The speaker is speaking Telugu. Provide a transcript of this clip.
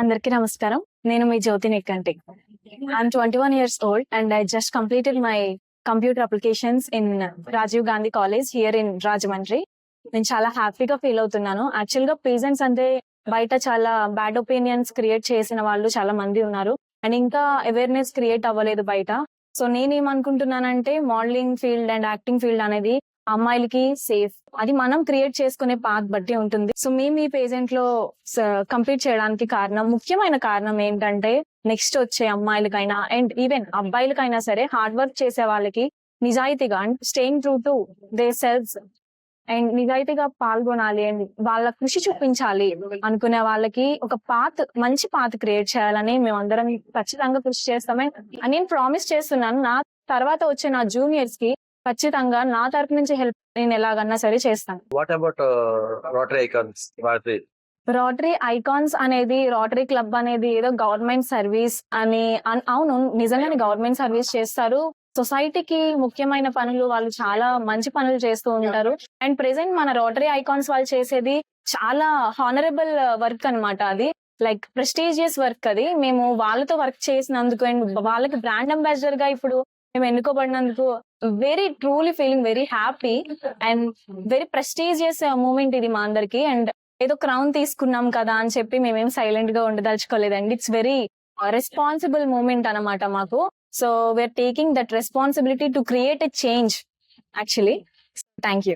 అందరికీ నమస్కారం. నేను మీ Jyothi Nekkanti I'm twenty one years old and I just completed my computer applications in Rajiv Gandhi college here in Rajahmundry నేను చాలా హ్యాపీగా ఫీల్ అవుతున్నాను. యాక్చువల్గా పేరెంట్స్ అంటే బయట చాలా బ్యాడ్ ఒపీనియన్స్ క్రియేట్ చేసిన వాళ్ళు చాలా మంది ఉన్నారు. అండ్ ఇంకా అవేర్నెస్ క్రియేట్ అవ్వలేదు బయట. So నేనేమనుకుంటున్నానంటే modelling field and acting field అనేది అమ్మాయిలకి సేఫ్ అది మనం క్రియేట్ చేసుకునే పాత్ బట్టి ఉంటుంది. సో మేము ఈ పేజెంట్లో కంప్లీట్ చేయడానికి కారణం ముఖ్యమైన కారణం ఏంటంటే నెక్స్ట్ వచ్చే అమ్మాయిలకైనా అండ్ ఈవెన్ అబ్బాయిలకైనా సరే హార్డ్ వర్క్ చేసే వాళ్ళకి నిజాయితీగా and staying true to themselves and నిజాయితీగా పాల్గొనాలి అండ్ వాళ్ళ కృషి చూపించాలి అనుకునే వాళ్ళకి ఒక పాత్ మంచి పాత్ క్రియేట్ చేయాలని మేము అందరం ఖచ్చితంగా కృషి చేస్తాం. అండ్ నేను ప్రామిస్ చేస్తున్నాను నా తర్వాత వచ్చే నా జూనియర్స్కి ఖచ్చితంగా నా తరపు నుంచి హెల్ప్ నేను ఎలాగన్నా సరే చేస్తాను. వాట్ అబౌట్ రోటరీ ఐకాన్స్ వాటి రోటరీ ఐకాన్స్ అనేది రోటరీ క్లబ్ అనేది ఏదో గవర్నమెంట్ సర్వీస్ అని అవును నిజంగానే గవర్నమెంట్ సర్వీస్ చేస్తారు. సొసైటీకి ముఖ్యమైన పనులు వాళ్ళు చాలా మంచి పనులు చేస్తూ ఉంటారు. అండ్ ప్రెసెంట్ మన రోటరీ ఐకాన్స్ వాళ్ళు చేసేది చాలా హానరబుల్ వర్క్ అన్నమాట అది. లైక్ ప్రెస్టీజియస్ వర్క్ అది. మేము వాళ్ళతో వర్క్ చేసినందుకు అండ్ వాళ్ళకి బ్రాండ్ అంబాసిడర్గా ఇప్పుడు మేము ఎన్నుకోబడినందుకు very truly feeling very happy and very prestigious moment ఇది మా అందరికి. అండ్ ఏదో క్రౌన్ తీసుకున్నాం కదా అని చెప్పి మేమేం సైలెంట్గా ఉండదలుచుకోలేదండి. ఇట్స్ వెరీ రెస్పాన్సిబుల్ మూమెంట్ అన్నమాట మాకు. So we're taking that responsibility to create a change actually thank you